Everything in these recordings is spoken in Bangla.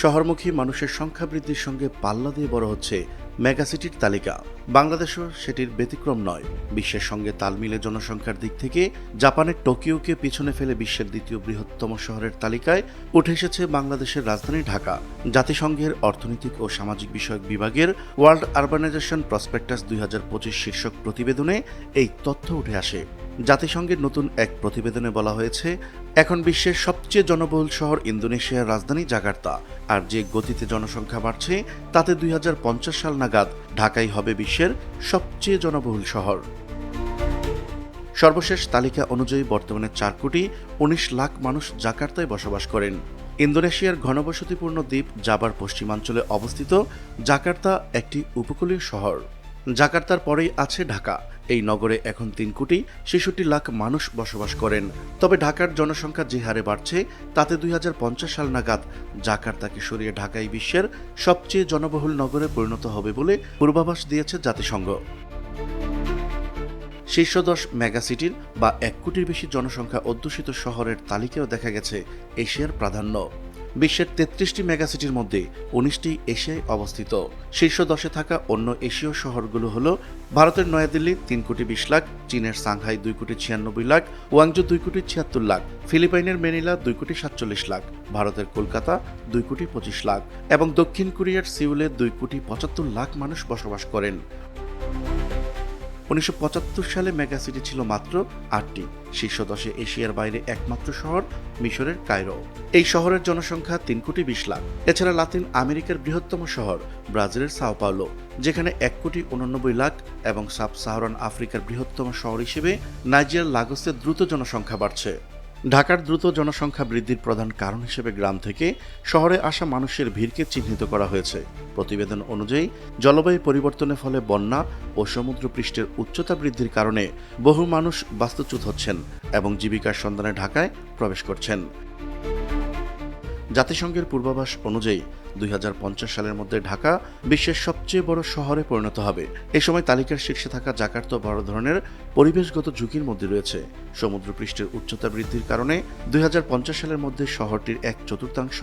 শহরমুখী মানুষের সংখ্যা বৃদ্ধির সঙ্গে পাল্লা দিয়ে বড় হচ্ছে মেগাসিটির তালিকা। বাংলাদেশও সেটির ব্যতিক্রম নয়। বিশ্বের সঙ্গে তাল মিলে জনসংখ্যার দিক থেকে জাপানের টোকিওকে পিছনে ফেলে বিশ্বের দ্বিতীয় বৃহত্তম শহরের তালিকায় উঠে এসেছে বাংলাদেশের রাজধানী ঢাকা। জাতিসংঘের অর্থনৈতিক ও সামাজিক বিষয়ক বিভাগের ওয়ার্ল্ড আরবানাইজেশন প্রসপেক্টাস দুই হাজার পঁচিশ শীর্ষক প্রতিবেদনে এই তথ্য উঠে আসে। জাতিসংঘের নতুন এক প্রতিবেদনে বলা হয়েছে, এখন বিশ্বের সবচেয়ে জনবহুল শহর ইন্দোনেশিয়ার রাজধানী জাকার্তা। আর যে গতিতে জনসংখ্যা বাড়ছে, তাতে দুই হাজার পঞ্চাশ সাল নাগাদ ঢাকাই হবে বিশ্বের সবচেয়ে জনবহুল শহর। সর্বশেষ তালিকা অনুযায়ী বর্তমানে চার কোটি উনিশ লাখ মানুষ জাকার্তায় বসবাস করেন। ইন্দোনেশিয়ার ঘনবসতিপূর্ণ দ্বীপ জাবার পশ্চিমাঞ্চলে অবস্থিত জাকার্তা একটি উপকূলীয় শহর। জাকার্তার পরেই আছে ঢাকা। এই নগরে এখন তিন কোটি ছেষট্টি লাখ মানুষ বসবাস করেন। তবে ঢাকার জনসংখ্যা যে হারে বাড়ছে, তাতে দুই হাজার পঞ্চাশ সাল নাগাদ জাকার্তাকে সরিয়ে ঢাকাই বিশ্বের সবচেয়ে জনবহুল নগরে পরিণত হবে বলে পূর্বাভাস দিয়েছে জাতিসংঘ। শীর্ষ দশ মেগাসিটির বা এক কোটির বেশি জনসংখ্যা অধ্যুষিত শহরের তালিকাও দেখা গেছে এশিয়ার প্রাধান্য। বিশ্বের তেত্রিশটি মেগাসিটির মধ্যে উনিশটি এশিয়ায় অবস্থিত। শীর্ষ দশে থাকা অন্য এশীয় শহরগুলো হল ভারতের নয়াদিল্লি তিন কোটি বিশ লাখ, চীনের সাংহাই দুই কোটি ছিয়ানব্বই লাখ ওয়াংজু দুই কোটি ছিয়াত্তর লাখ, ফিলিপাইনের মেনিলা দুই কোটি সাতচল্লিশ লাখ, ভারতের কলকাতা দুই কোটি পঁচিশ লাখ এবং দক্ষিণ কোরিয়ার সিউলে দুই কোটি পঁচাত্তর লাখ মানুষ বসবাস করেন। উনিশশো পঁচাত্তর সালে মেগাসিটি ছিল মাত্র আটটি। শীর্ষ দশে এশিয়ার বাইরে একমাত্র শহর মিশরের কায়রো। এই শহরের জনসংখ্যা তিন কোটি বিশ লাখ। এছাড়া লাতিন আমেরিকার বৃহত্তম শহর ব্রাজিলের সাও পাওলো, যেখানে এক কোটি উননব্বই লাখ এবং সাব সাহারান আফ্রিকার বৃহত্তম শহর হিসেবে নাইজিয়ার লাগোসের দ্রুত জনসংখ্যা বাড়ছে। ঢাকার দ্রুত জনসংখ্যা বৃদ্ধির প্রধান কারণ হিসেবে গ্রাম থেকে শহরে আসা মানুষের ভিড়কে চিহ্নিত করা হয়েছে। প্রতিবেদন অনুযায়ী, জলবায়ু পরিবর্তনের ফলে বন্যা ও সমুদ্রপৃষ্ঠের উচ্চতা বৃদ্ধির কারণে বহু মানুষ বাস্তুচ্যুত হচ্ছেন এবং জীবিকার সন্ধানে ঢাকায় প্রবেশ করছেন। জাতিসংঘের পূর্বাভাস অনুযায়ী দুই হাজার পঞ্চাশ সালের মধ্যে ঢাকা বিশ্বের সবচেয়ে বড় শহরে পরিণত হবে। এ সময় তালিকার শীর্ষে থাকা জাকার্ত বড় ধরনের পরিবেশগত ঝুঁকির মধ্যে রয়েছে। সমুদ্রপৃষ্ঠের উচ্চতা বৃদ্ধির কারণে দুই হাজার পঞ্চাশ সালের মধ্যে শহরটির এক চতুর্থাংশ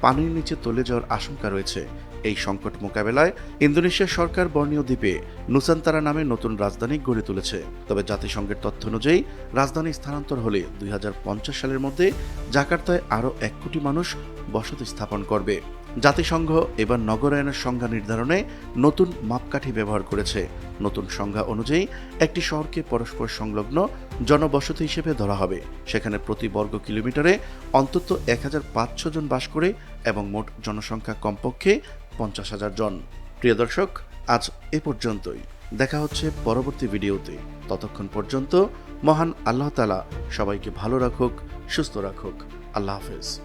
পানির নিচে তলে যাওয়ার আশঙ্কা রয়েছে। এই সংকট মোকাবেলায় ইন্দোনেশিয়া সরকার বর্ণীয় দ্বীপে নুসান্তারা নামে নতুন রাজধানী গড়ে তুলেছে। তবে জাতিসংঘের তথ্য অনুযায়ী, রাজধানী স্থানান্তর হলে দুই হাজার পঞ্চাশ সালের মধ্যে জাকার্তায় আরও এক কোটি মানুষ বসতি স্থাপন করবে। জাতিসংঘ এবার নগরায়নের সংজ্ঞা নির্ধারণে নতুন মাপকাঠি ব্যবহার করেছে। নতুন সংজ্ঞা অনুযায়ী, একটি শহরকে পরস্পর সংলগ্ন জনবসতি হিসেবে ধরা হবে। সেখানে প্রতি বর্গ কিলোমিটারে অন্তত এক হাজার পাঁচশো জন বাস করে এবং মোট জনসংখ্যা কমপক্ষে পঞ্চাশ হাজার জন। প্রিয় দর্শক, আজ এ পর্যন্তই। দেখা হচ্ছে পরবর্তী ভিডিওতে। ততক্ষণ পর্যন্ত মহান আল্লাহ তালা সবাইকে ভালো রাখুক, সুস্থ রাখুক। আল্লাহ হাফেজ।